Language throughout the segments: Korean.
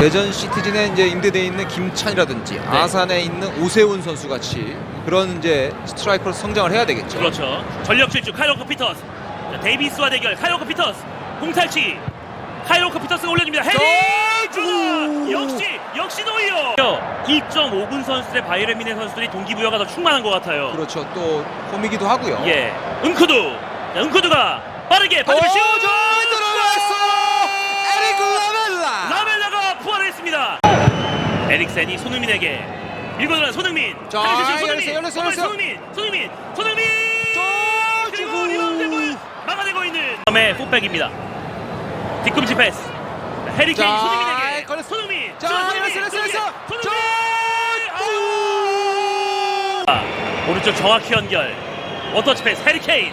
대전 시티즌에 이제 임대돼 있는 김찬이라든지 네. 아산에 있는 오세훈 선수 같이 그런 이제 스트라이커로 성장을 해야 되겠죠. 그렇죠. 전력 질주 카이로크 피터스. 자, 데이비스와 대결 카이로크 피터스. 공탈치. 카이로크 피터스가 올려줍니다. 헤딩! 오! 역시 역시 노이어. 1.5군 선수들의 바이에른 미네 선수들이 동기부여가 더 충만한 것 같아요. 그렇죠. 또 홈이기도 하고요. 예. 은쿠두. 자, 은쿠두가 빠르게 오, 반대로 슛! 저 들어갔어. 에릭 라멜라. 라멜라가 부활했습니다. 에릭센이 손흥민에게 밀고 들어간 손흥민. 자, 슛, 열렸어요, 열렸어요, 열렸어요. 손흥민, 손흥민, 손흥민. 저 그리고 막아내고 있는 다음에 풋백입니다. 뒤꿈치 패스. 해리케인 자, 손흥민에게. 손흥민. 자, 손흥민, 열렸어, 열렸어, 손흥민, 열렸어. 손흥민. 저- 아, 오른쪽 정확히 연결. 워터치 패스 해리케인.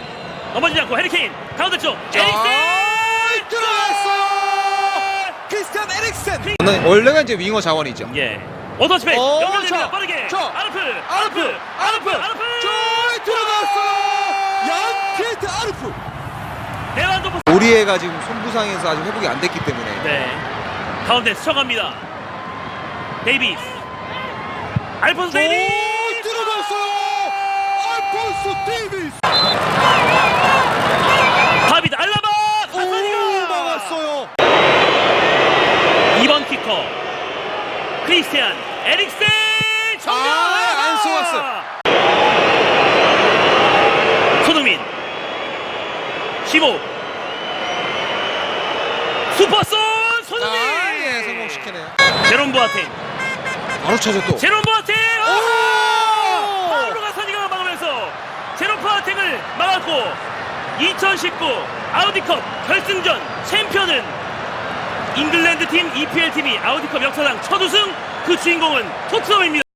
넘어지지 않고 해리케인 가운데 쪽 자, 에릭센 들어갔어요. 크리스티안 에릭센. 원래가 이제 윙어 자원이죠. 예. 패스 어, 연결됩니다. 자, 빠르게. 자, 아르프, 아르프, 아르프, 아르프. 저 들어갔어요. 얀케트 아르프. 레반도프. 오리에가 지금 손 부상에서 아직 회복이 안 됐기 때문에 네. 가운데 스쳐갑니다. 데이비스. 알폰소 오, 데이비스. 들어갔어요. 알폰소 데이비스. 다비드 알라바. 오, 가사니가 막았어요. 2번 키커. 크리스티안 에릭센. 정면. 아, 안 쏘았어요. 손흥민. 15. 슈퍼손 손흥민. 아, 예, 성공시키네요. 제롬 보아팅. 바로 차죠 또. 제롬 보아팅. 오! 파울로 가사니가 막으면서 제롬 보아팅을 막았고 2019 아우디컵 결승전 챔피언은 잉글랜드 팀 EPL 팀이 아우디컵 역사상 첫 우승 그 주인공은 토트넘입니다.